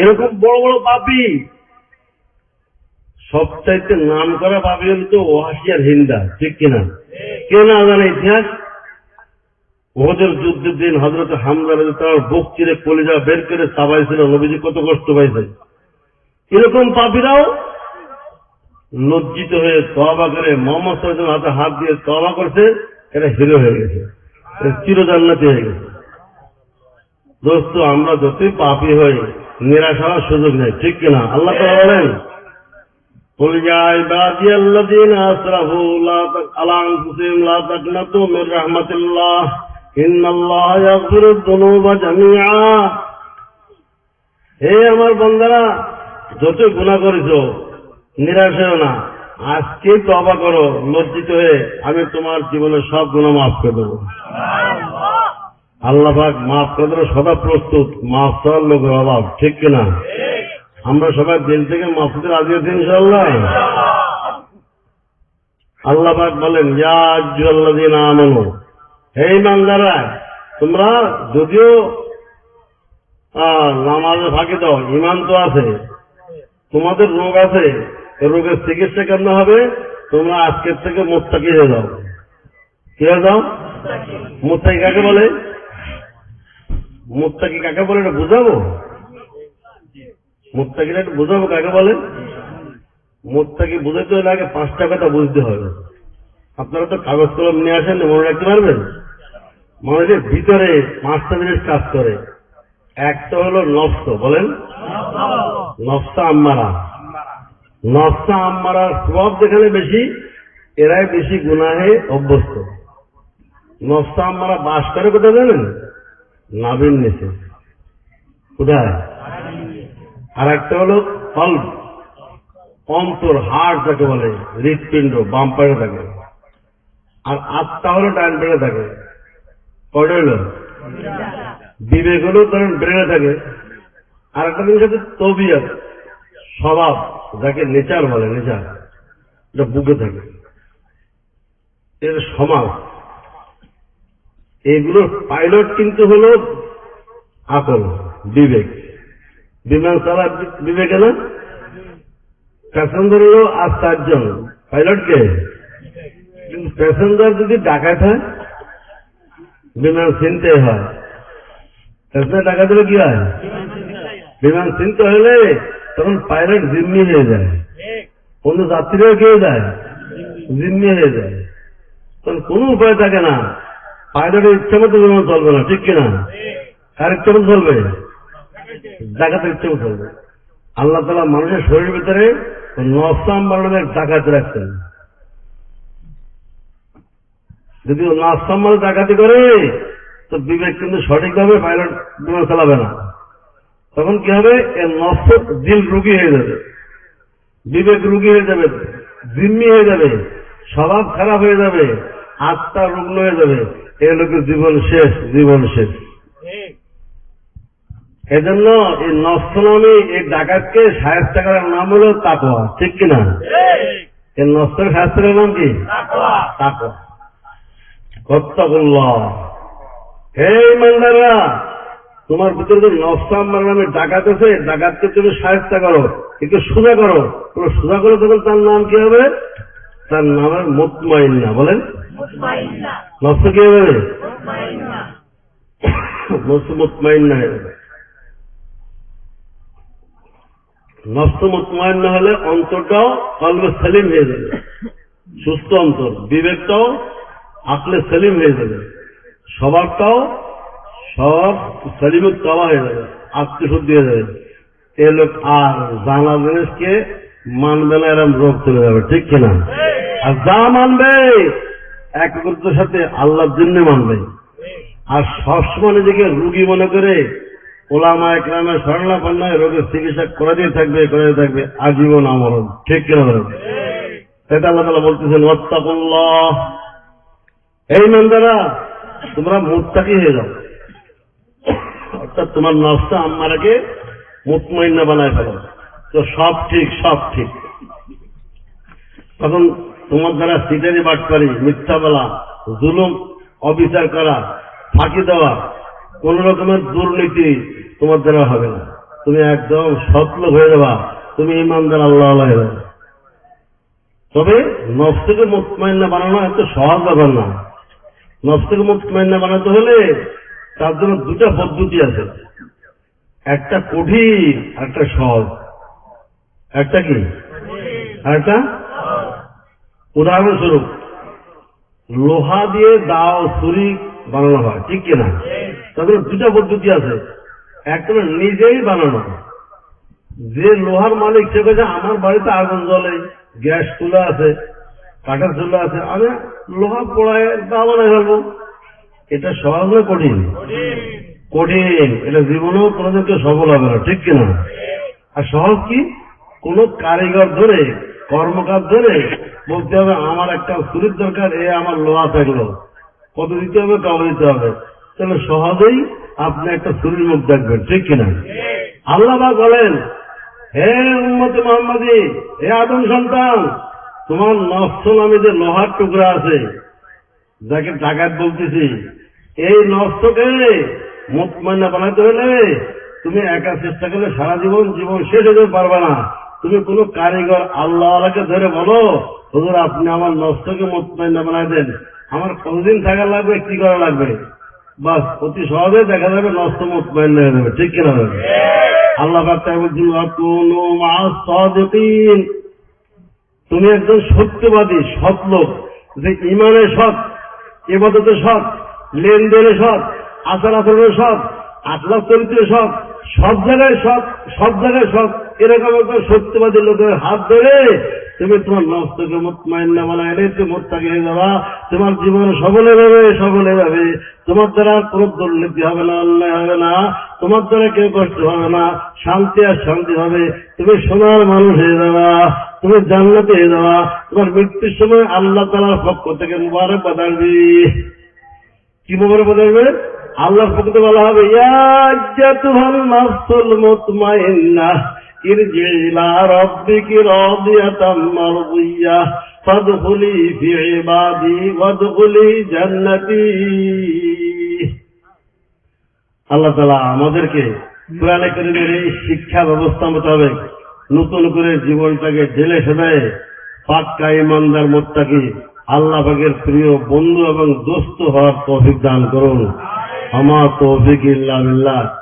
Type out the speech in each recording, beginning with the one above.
এরকম বড় বড় পাপি সবচাইতে নাম করা পাপি হল তো ওহাসি আর হিন্দা, ঠিক কিনা? কে না জানে ইতিহাস? ওদের যুদ্ধের দিন হজরত হামদা তার বুক চিরে কলিজা বের করে চাবাইছিল, নবীজি কত কষ্ট পাইছে এরকম পাপিরাও লজ্জিত হয়ে তবা করে মোহাম্মদ হাতে হাত দিয়ে তবা করছে এটা হিরো হয়ে গেছে চিরজান্নাতি হয়ে গেছে। দোস্ত, আমরা যতই পাপি হই নিরাশ হওয়ার সুযোগ নেই, ঠিক কিনা? আল্লাহ বলেন রহমতুল্লাহ হে আমার বন্ধারা যত গুণা করেছ, নিরাশ হও না। আজকে তবা করো, লজ্জিত হয়ে আমি তোমার জীবনে সব গুণা মাফ করে দেবো। আল্লাহ মাফ করে দেবো, সদা প্রস্তুত। মাফ চাওয়ার লোকের অভাব, ঠিক কিনা? আমরা সবাই দিল থেকে মাফ করতে রাজি আছি ইনশাল্লাহ আল্লাহ বলেন দিন আমানো, হে তোমরা যদিও নামাজে ফাঁকি দাও ইমান তো আছে, তোমাদের রোগ আছে রোগের চিকিৎসা কেমন হবে? তোমরা আজকের থেকে মোত্তাকি হয়ে যাও। কি হয়ে যাও? মোত্তাকি কাকে বলে? মোত্তাকি কাকে বলে এটা বুঝাবো? মোত্তাকিটা একটু বুঝাবো কাকে বলে মোত্তাকি বুঝাতে হলে আগে পাঁচটা কথা বুঝতে হবে। আপনারা তো কাগজ কলম নিয়ে আসেন, মনে রাখতে পারবেন? মানুষের ভিতরে পাঁচটা জিনিস কাজ করে। একটা হলো নষ্ট বলেন? নফসা আম্মারা। নফসা আম্মারার প্রভাব যেখানে বেশি, এরাই বেশি গুনাহে অভ্যস্ত। নফসা আম্মারা বাস করে কোথায় জানেন? নাবিন নিচে। কোথায়? আর একটা হলো ফল অন্তর হাড় যাকে বলে, হৃৎপিণ্ড, বাম পাড়ে থাকে। আর আত্মা হলো ডান পেড়ে থাকে। কটা হলো? বিবেক হলো ধরেন ব্রেনে থাকে। আর একটা জিনিস হচ্ছে তবিয়ত, স্বভাব, যাকে নেচার বলে, নেচার। এটা বুকে থাকে। এর সমাজ। এগুলোর পাইলট কিন্তু হলো আকল বিবেক। বিমান চালা বিবেকে না? প্যাসেঞ্জার হলো আর চারজন পাইলট কে? কিন্তু প্যাসেঞ্জার যদি ডাকাত হয় বিমান চিনতে হয়। প্যাসেঞ্জার ডাকাত হলে কি হয়? বিমান চিনতে হলে তখন পাইলট জিম্মি হয়ে যায়। অন্য যাত্রীরাও কে যায়। জিম্মি হয়ে যায়। তখন কোনো উপায় থাকে না। পাইলটের ইচ্ছা মতো বিমান চলবে না ঠিক কিনা? কার ইচ্ছা মতো চলবে? ডাকাতের ইচ্ছা মতো চলবে। আল্লাহ তালা মানুষের শরীরের ভিতরে নসাম বানানোর ডাকাত রাখছেন। যদি নাস্তাম মানে ডাকাতি করে তো বিবেক কিন্তু সঠিকভাবে পাইলট বিমান চালাবে না। তখন কি হবে? এর নষ্ট দিল রুগী হয়ে যাবে। বিবেক রুগী হয়ে যাবে জিম্মি হয়ে যাবে স্বভাব খারাপ হয়ে যাবে। আত্মা রুগ্ন হয়ে যাবে এই লোকের জীবন শেষ জীবন শেষ। এজন্য এই নষ্ট নামে এই ডাকাতকে সাহেব করার নাম হলো তাকোয়া ঠিক কিনা? এই নষ্টের শাস্ত্রের নাম কি? তাকোয়া কত্তাকুল্লাহ হে ইমানদাররা তোমার ভিতরে যে নফসাম্মার নামে ডাকাত আছে ডাকাতকে তুমি সাহেস্তা করো একটু সোজা করো। সোজা করো তখন তার নাম কি হবে? তার নাম হবে মুতমাইন্না বলেন? নফস কি হবে? মুতমাইন্না। হয়ে যাবে। মুতমাইন্না হলে অন্তরটাও কলবে সেলিম হয়ে যাবে। সুস্থ অন্তর বিবেকটাও আকলে সেলিম হয়ে যাবে। স্বভাবটাও সব সেলিমের তবা হয়ে যাবে আত্মশুদ্ধি হয়ে যাবে। এ লোক আর জানা জিনিসকে মানবে না এরম রোগ চলে যাবে ঠিক কিনা? আর যা মানবে একত্রের সাথে আল্লাহর জন্য মানবে। আর সবসময় নিজেকে রুগী মনে করে ওলামা একরামে স্বর্ণা পান্নায় রোগের চিকিৎসা করে দিয়ে থাকবে করে দিয়ে থাকবে আজীবন আমরণ ঠিক কিনা বলেন? সেটা আল্লাহ তালা বলতেছেন ওয়াত্তাকুল্লাহ। এই মন্দারা তোমরা মুত্তাকি হয়ে যাও। অর্থাৎ তোমার নফসা আম্মারাকে মুতমাইন্না বানায় ফেলো। তো সব ঠিক সব ঠিক। তখন তোমার দ্বারা সিটারি বাটপারি, মিথ্যা বলা, জুলুম, অবিচার করা, ফাঁকি দেওয়া, কোন রকমের দুর্নীতি তোমার দ্বারা হবে না। তুমি একদম সতলোক হয়ে যাবা। তুমি ইমানদার আল্লাহ আল্লাহ হয়ে তবে নফসকে মুতমাইন্না বানানো এত সহজ ব্যাপার না। নফসকে মুতমাইন্না বানাতে হলে তার জন্য দুটা পদ্ধতি আছে। একটা কঠিন একটা সহজ। একটা কি? একটা উদাহরণস্বরূপ লোহা দিয়ে দাও ছুরি বানানো হয় ঠিক কিনা তাদের দুটা পদ্ধতি আছে। একটা নিজেই বানানো। যে লোহার মালিক সে কাছে আমার বাড়িতে আগুন জ্বলে গ্যাস চুলা আছে কাঠের চুলা আছে আমি লোহা পোড়ায় দা বানাই ফেলব। এটা সহজ না কঠিন? কঠিন। এটা জীবনেও কোনোদিন কেউ সফল হবে না ঠিক কিনা আর সহজ কি? কোন কারিগর ধরে, কর্মকার ধরে বলতে হবে, আমার একটা ছুরির দরকার, এ আমার লোহা থাকল কত দিতে হবে কত দিতে হবে। তাহলে সহজেই আপনি একটা ছুরির মুখ দেখবেন, ঠিক কিনা? আল্লাহ বলেন, হে উম্মত মোহাম্মদী, হে আদম সন্তান, তোমার নষ্ট নামে যে লোহার টুকরা আছে, যাকে ডাকাত বলতেছি, এই নষ্টকে মুতমান্না বানাতে হলে তুমি একা চেষ্টা করলে সারা জীবন জীবন শেষ হতে পারবে না। তুমি কোন কারিগর আল্লাহ আল্লাহকে ধরে বলো, হুজুর, আপনি আমার নষ্টকে মুতমান্না বানাই দেন। আমার কতদিন থাকা লাগবে, কি করা লাগবে? বাস, অতি সহজে দেখা যাবে নষ্ট মুতমান্না হয়ে যাবে, ঠিক কিনা হবে আল্লাহ তুমি একজন সত্যবাদী, সৎ লোক, যে ইমানে সৎ এবাদতে সৎ লেনদেনে সৎ আচার আচরণে সৎ, আখলাখ চরিত্রে সৎ, সব জায়গায় সৎ, সব জায়গায় সৎ এরকম একজন সত্যবাদী লোকের হাত ধরে তুমি তোমার নষ্টকে মুতমাইন্না বানাইলে তুমি মোত্তাকে হয়ে যাবা তোমার জীবন সবলে যাবে সবলে যাবে। তোমার দ্বারা কোনো দুর্নীতি হবে না, অন্যায় হবে না, তোমার দ্বারা কেউ কষ্ট হবে না, শান্তি আর শান্তি হবে। তুমি সোনার মানুষ হয়ে যাবা তুমি জান্নাতে হয়ে যাবা তোমার মৃত্যুর সময় আল্লাহ তালার পক্ষ থেকে মুবারক বাদালবি কি মুবারক বাদালবে আল্লাহর পক্ষ থেকে বলা হবে ইয়াজ্জাতুহাল নাফসুল মুতমাইন্নাহ আল্লাহ আমাদেরকে কোরআনে করিমের এই শিক্ষা ব্যবস্থা মোতাবেক নতুন করে জীবনটাকে ঢেলে সেদায় পাক্কা ইমানদার মোত্তাকি আল্লাহ পাকের প্রিয় বন্ধু এবং দোস্ত হওয়ার তৌফিক দান করুন। আমার তৌফিক ইল্লা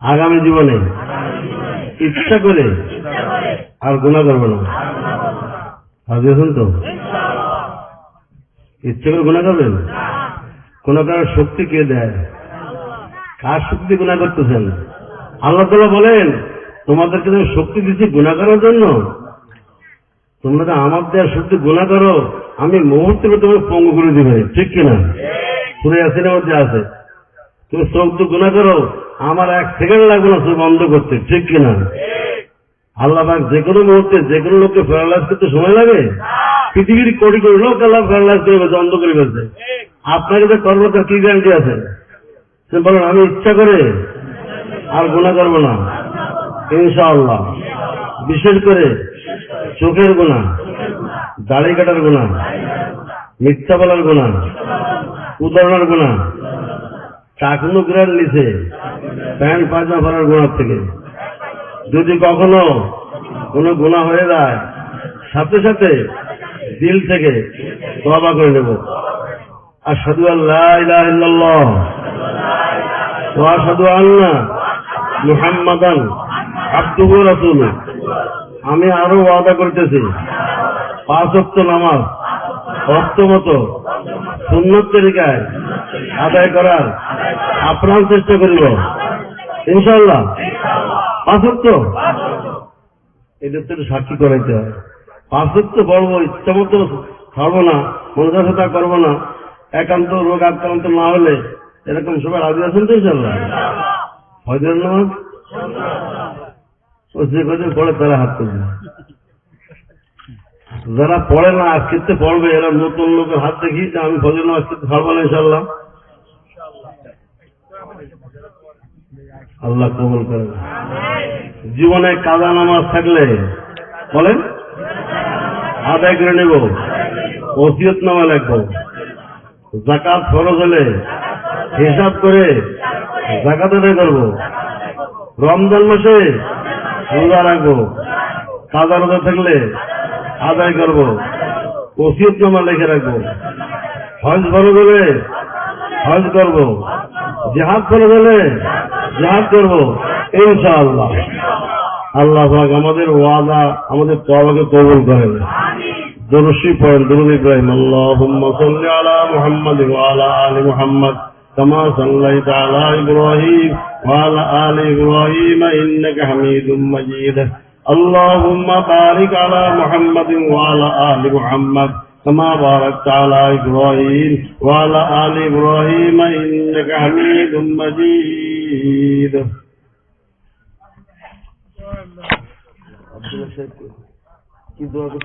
আগামী জীবনে ইচ্ছা করে আর গুণা করব না। আছেন তো ইচ্ছা করে গুণা করবেন? কোন কারোর শক্তি কে দেয়? কার শক্তি গুণা করতেছেন? আল্লাহ তালা বলেন তোমাদেরকে আমি শক্তি দিচ্ছি গুণা করার জন্য তোমরা তো আমার দেওয়ার শক্তি গুণা করো আমি মুহূর্তে তোমাকে পঙ্গু করে দিবে। ঠিক কিনা? পুরো আসিনের মধ্যে আছে তুমি চোখ তো গুণা করো আমার এক সেকেন্ড লাগবে না চোখ বন্ধ করতে ঠিক কিনা? আল্লাহ যে কোনো মুহূর্তে যে কোনো লোককে প্যারালাইজ করতে সময় লাগে? পৃথিবীর কোটি কোটি লোক আল্লাহ প্যারালাইজ করে ফেলছে অন্ধ করে ফেলছে। আপনাকে যে করব কি গ্যারান্টি আছে? সে বলেন আমি ইচ্ছা করে আর গুণা করব না। ইনশাআল্লাহ। বিশেষ করে চোখের গুণা দাড়ি কাটার গুণা মিথ্যা বলার গুণা উদাহরণের গুণা চাকনু গ্রার নিচে প্যান্ট, পায়জামা পরার গুণার থেকে। যদি কখনো কোনো গুণা হয়ে যায়, সাথে সাথে দিল থেকে তবা করে নেব। আর সাধু আল্লাহ সাধু আল্লাহ মুহাম্মাদান আব্দুহু রাসূল আমি আরও ওয়াদা করতেছি, পাঁচ অক্ট নামাজ অর্থ মতো সুন্নত তরিকায় আদায় করার আপ্রাণ চেষ্টা করিব ইনশাল্লাহ পাঁচ অক্ট এটা তো সাক্ষী করাইতে হয়। পাঁচ অক্ট পড়ব ইচ্ছা মতো খাব না মনোজার তা করব না। একান্ত রোগ আক্রান্ত না হলে এরকম সবাই রাজি আছেন তো ইনশাল্লাহ হজরের নামাজ? যে কজন পড়ে তারা হাত তুলবে। যারা পড়ে না, আজকে তো পড়বে, এরা নতুন লোকের হাত দেখি আমি ফজল আজকে তো ছাড়বো না ইনশাল্লাহ আল্লাহ কবল করে জীবনে কাদা নামাজ থাকলে বলেন, আদায় করে নেব, ওসিয়ত নামা লিখব জাকাত ফরজ হলে হিসাব করে জাকাত আদায় করব। রমজান মাসে রোজা রাখব। কাদা রোজা থাকলে আদায় করব। ওসিয়ত নামা লিখে রাখব। হজ ফরজ হলে হজ করব। জেহাদ ফরজ হলে জেহাদ করবো ইনশাআল্লাহ আল্লাহ পাক আমাদের ওয়াদা আমাদের তওবাকে কবুল করেন দরুশি পড়েন দরুদ ইব্রাহিম আল্লাহুম্মা সাল্লি আলা মুহাম্মাদ ওয়া আলা আলি মুহাম্মদ كما صليت على إبراهيم وعلى آل إبراهيم إنك حميد مجيد اللهم بارك على محمد وعلى آل محمد كما باركت على إبراهيم وعلى آل إبراهيم إنك حميد مجيد. کی دعا